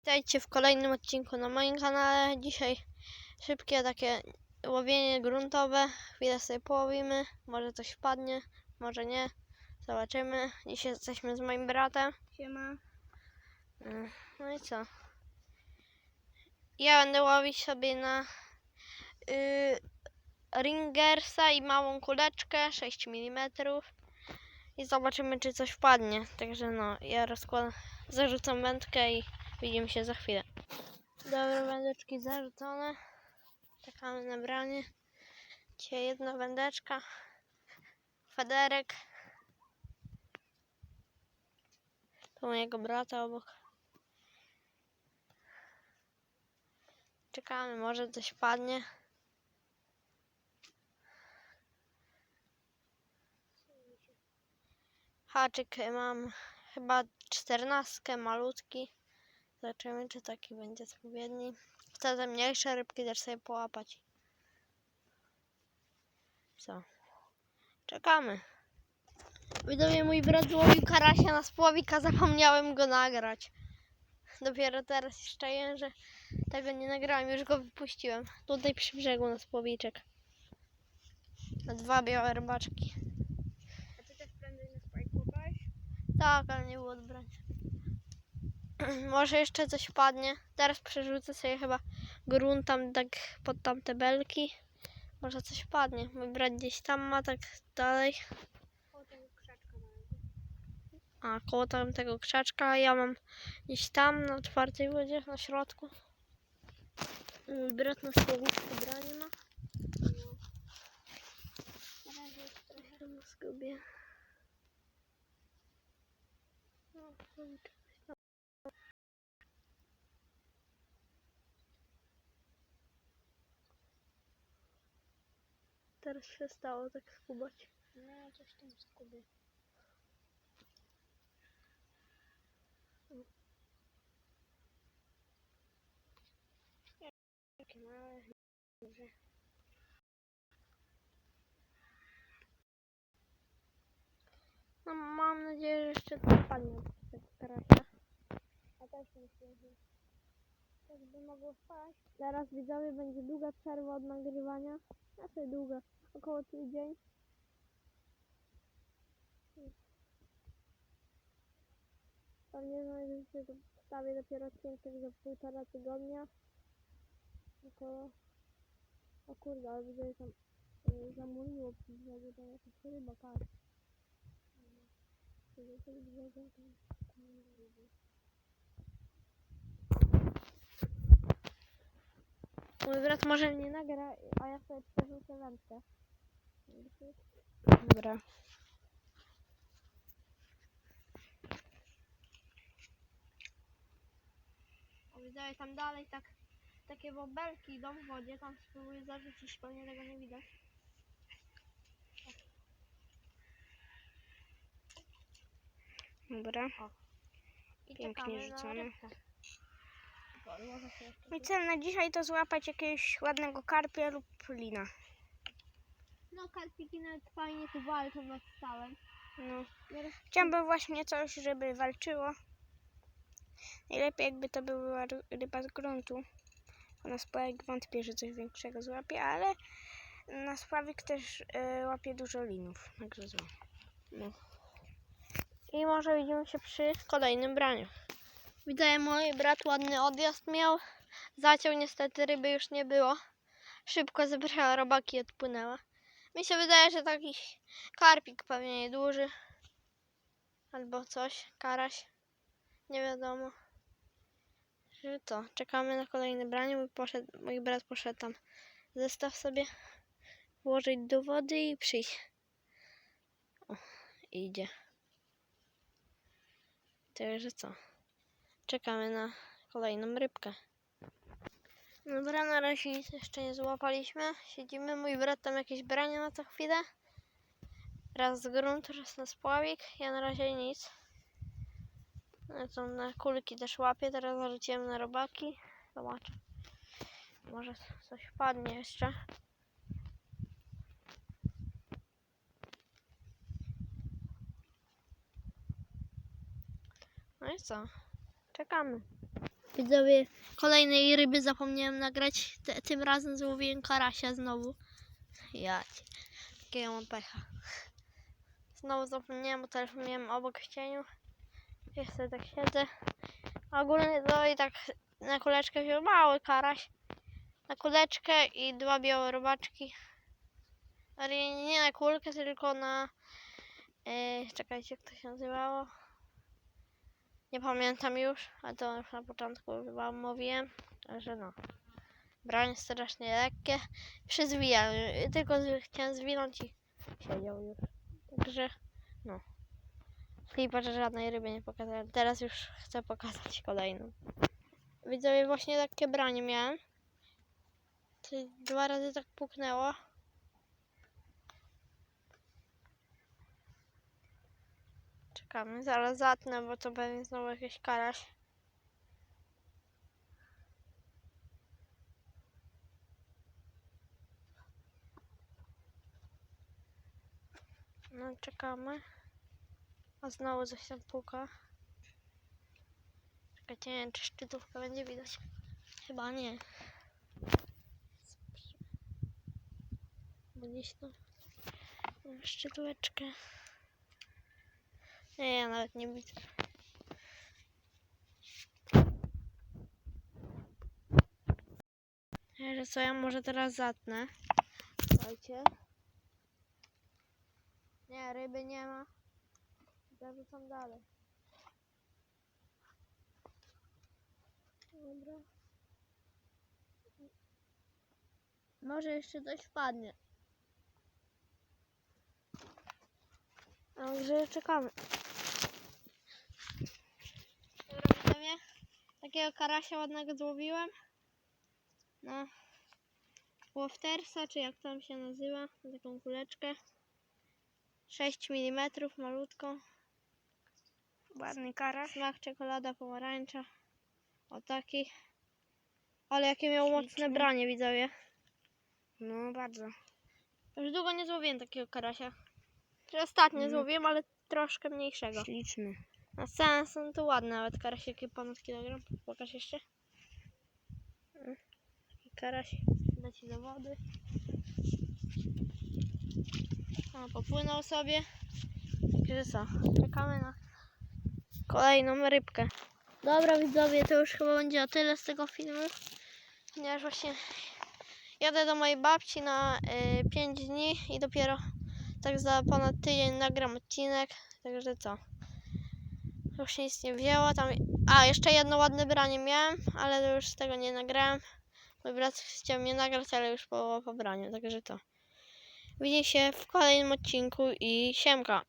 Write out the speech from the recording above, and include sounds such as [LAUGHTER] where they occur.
Witajcie w kolejnym odcinku na moim kanale. Dzisiaj szybkie takie łowienie gruntowe. Chwilę sobie połowimy. Może coś wpadnie, może nie. Zobaczymy. Dzisiaj jesteśmy z moim bratem. Siema. Mm, No i co? Ja będę łowić sobie na y, Ringersa i małą kuleczkę 6 mm. I zobaczymy, czy coś wpadnie. Także no, ja rozkładam, zarzucam wędkę i widzimy się za chwilę. Dobra, wędeczki zarzucone. Czekamy na branie. Dzisiaj jedna wędeczka. Federek. Tu mojego brata obok. Czekamy, może coś padnie. Haczyk mam chyba czternastkę, malutki. Zobaczymy, czy taki będzie odpowiedni. Chcę te mniejsze rybki też sobie połapać. Co? Czekamy. Widzowie, mój brat łowił karasia na spławika, zapomniałem go nagrać. Dopiero teraz jeszcze że tego nie nagrałem, już go wypuściłem. Tutaj przy brzegu na spłowiczek. Na dwa białe rybaczki. A ty też prędzej na spike? Tak, ale nie było odbrać. [CLEARS THROAT] Może jeszcze coś padnie. Teraz przerzucę sobie chyba grunt tam tak pod tamte belki. Może coś padnie. Mój brat gdzieś tam ma tak dalej. Tego krzaczka. A koło tamtego krzaczka, a ja mam gdzieś tam na otwartej wodzie, na środku. Mój brat na słowiczku branie ma. Trochę. Na skubie. No, Teraz przestało tak skubać. No, coś tam skubię. Takie małe. Dobrze. No mam nadzieję, że jeszcze to spadnie z tego karasia. A też myślę, że też by mogło wpaść. Teraz widzowie będzie długa przerwa od nagrywania. Znaczy długa, około tydzień. Pewnie znajdziecie to wstawię dopiero odcinek za półtora tygodnia. Około... O kurde, ale widzę, że tam y, zamuriło przy brzegu, to jakaś ryba, patrz. Widzę, tam- tam ryby. Mój brat może nie nagra, a ja sobie przerzucę wędkę. Dobra. O, widzę tam dalej tak takie bąbelki idą w wodzie, tam spróbuję zarzucić, pewnie tego nie widać. Dobra. I Pięknie rzucone. rybkę. Może się jeszcze Mój cel na dzisiaj to złapać jakiegoś ładnego karpia lub lina. No kalpiki nawet fajnie tu walczą nad stałem. No. Chciałbym właśnie coś, żeby walczyło. Najlepiej jakby to była ry- ryba z gruntu. Bo na spławik wątpię, że coś większego złapie, ale na spławik też e, łapie dużo linów. Także zło. No. I może widzimy się przy kolejnym braniu. Widzę, mój brat ładny odjazd miał. Zaciął niestety ryby już nie było. Szybko zebrała robaki i odpłynęła. Mi się wydaje, że taki karpik pewnie nieduży. Albo coś, karaś. Nie wiadomo. Że to, czekamy na kolejne branie. Mój, poszedł, mój brat poszedł tam zestaw sobie włożyć do wody i przyjść. O, idzie. Także co? Czekamy na kolejną rybkę. Dobra, na razie nic jeszcze nie złapaliśmy. Siedzimy, mój brat tam jakieś branie na co chwilę. Raz z gruntu, raz na spławik. Ja na razie nic. Ja tam na kulki też łapię, teraz zarzuciłem na robaki. Zobaczę. Może coś wpadnie jeszcze. No i co? Czekamy. Widzowie, kolejnej ryby zapomniałem nagrać. Te, tym razem złowiłem karasia znowu. Ja. Jakiego mam pecha. Znowu zapomniałem, bo telefon miałem obok w cieniu. Sobie tak siedzę. Ogólnie to i tak na kuleczkę wziął mały karaś. Na kuleczkę i dwa białe robaczki. Ale nie na kulkę, tylko na... Yy, czekajcie, jak to się nazywało. Nie pamiętam już, ale to już na początku chyba mówiłem, że no. Broń strasznie lekkie. Przyzwijam, tylko chciałem zwinąć i siedział już. Także no. Flipa, że żadnej ryby nie pokazałem. Teraz już chcę pokazać kolejną. Widzowie, właśnie takie branie miałem. To dwa razy tak puknęło. Czekamy, zaraz zatnę, bo to pewnie znowu jakiś karaś. No, czekamy. A znowu coś tam puka. Czekajcie, nie wiem, czy szczytówka będzie widać. Chyba nie. Bo gdzieś tu mam szczytóweczkę. Nie, ja nawet nie widzę. Że co, ja może teraz zatnę. Słuchajcie. Nie, ryby nie ma. Zarzucam dalej. Dobra. Może jeszcze coś wpadnie. Także czekamy. Dobra, widzowie. Takiego karasia ładnego złowiłem. No. Łoftersa, czy jak tam się nazywa. Na taką kuleczkę. 6 mm, malutką. Ładny karaś. Smak czekolada, pomarańcza. O taki. Ale jakie miał mocne branie, widzowie. No bardzo. Już długo nie złowiłem takiego karasia. Ostatnio Mhm. złowiłem, ale troszkę mniejszego. Śliczny. Na scenę są to ładne nawet karasiki ponad kilogram. Pokaż jeszcze. Mm, Taki karaś leci do wody. O, popłynął sobie. Także co, czekamy na kolejną rybkę. Dobra widzowie, to już chyba będzie o tyle z tego filmu. Ponieważ właśnie jadę do mojej babci na 5 dni i dopiero tak za ponad tydzień nagram odcinek. Także co. Już się nic nie wzięło. Tam... A, jeszcze jedno ładne branie miałem, ale już z tego nie nagrałem. Mój brat chciał mnie nagrać, ale już po, po braniu, także to. Widzimy się w kolejnym odcinku i siemka.